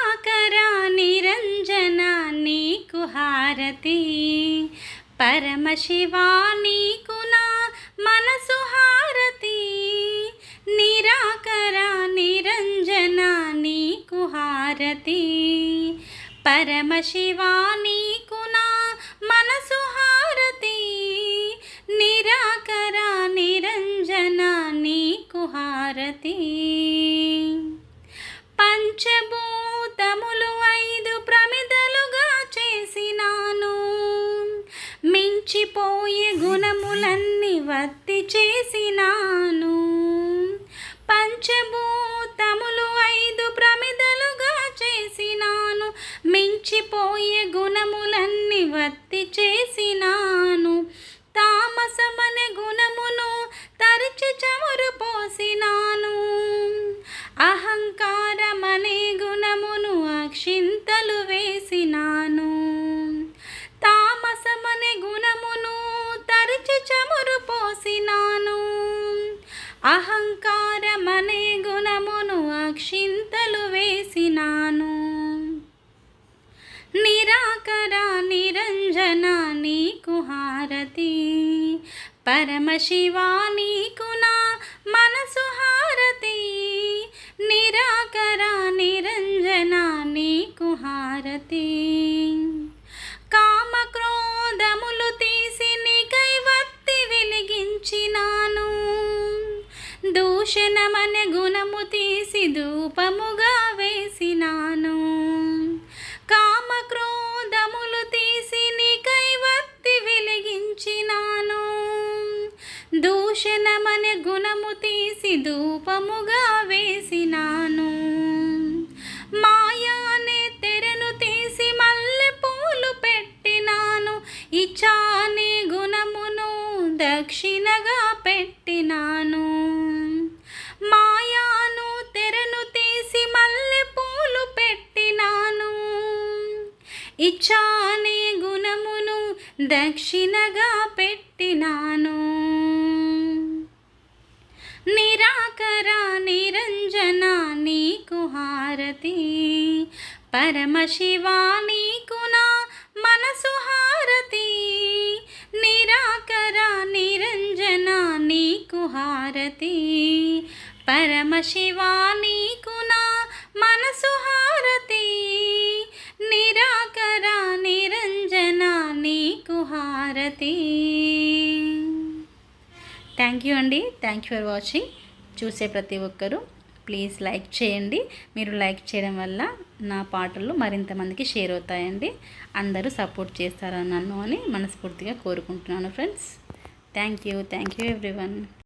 నిరాకర నిరంజన నీకు హారతి. పరమశివా నీకు నా మనసు హారతి. నిరాకర నిరంజన నీకు హారతి. పరమశివా నీకు నా మనసు హారతి. నిరాకర నిరంజన నీకు హారతి. పంచభూ మించిపోయే గుణములన్నీ వత్తి చేసినాను. పంచభూతములు ఐదు ప్రమిదలుగా చేసినాను. మించిపోయే గుణములన్నీ వత్తి చేసినాను. తామసమనే గుణమును తరిచి చమురు పోసినాను. అహంకారమ అహంకారమనే గుణమును అక్షింతలు వేసినాను. నిరాకర నిరంజన నీకు హారతి. పరమశివ నీకు నా మనసు హారతి. నిరాకర నిరంజన నీకు హారతి. దూషణమనే గుణము తీసి ధూపముగా వేసినాను. కామ క్రోధములు తీసి నీకై వత్తి వెలిగించినాను. దూషణమనే గుణము తీసి ధూపముగా వేసినాను. మాయానే తెరను తీసి మల్లె పూలు పెట్టినాను. ఇచ్చానే గుణమును దక్షిణగా పెట్టినాను. ఇచ్చా అనే గుణమును దక్షిణగా పెట్టినాను. నిరాకర నిరంజన నీకు హారతి. పరమశివా నీకు నా మనసు హారతి. నిరాకర నిరంజన నీకు హారతి. పరమశివా నీకు నా మనసు హారతి. హారతి థ్యాంక్ యూ అండి. థ్యాంక్ యూ ఫర్ వాచింగ్ చూసే ప్రతి ఒక్కరూ ప్లీజ్ లైక్ చేయండి. మీరు లైక్ చేయడం వల్ల నా పాటలు మరింత మందికి షేర్ అవుతాయండి. అందరూ సపోర్ట్ చేస్తారని నన్ను అని మనస్ఫూర్తిగా కోరుకుంటున్నాను friends thank you thank you everyone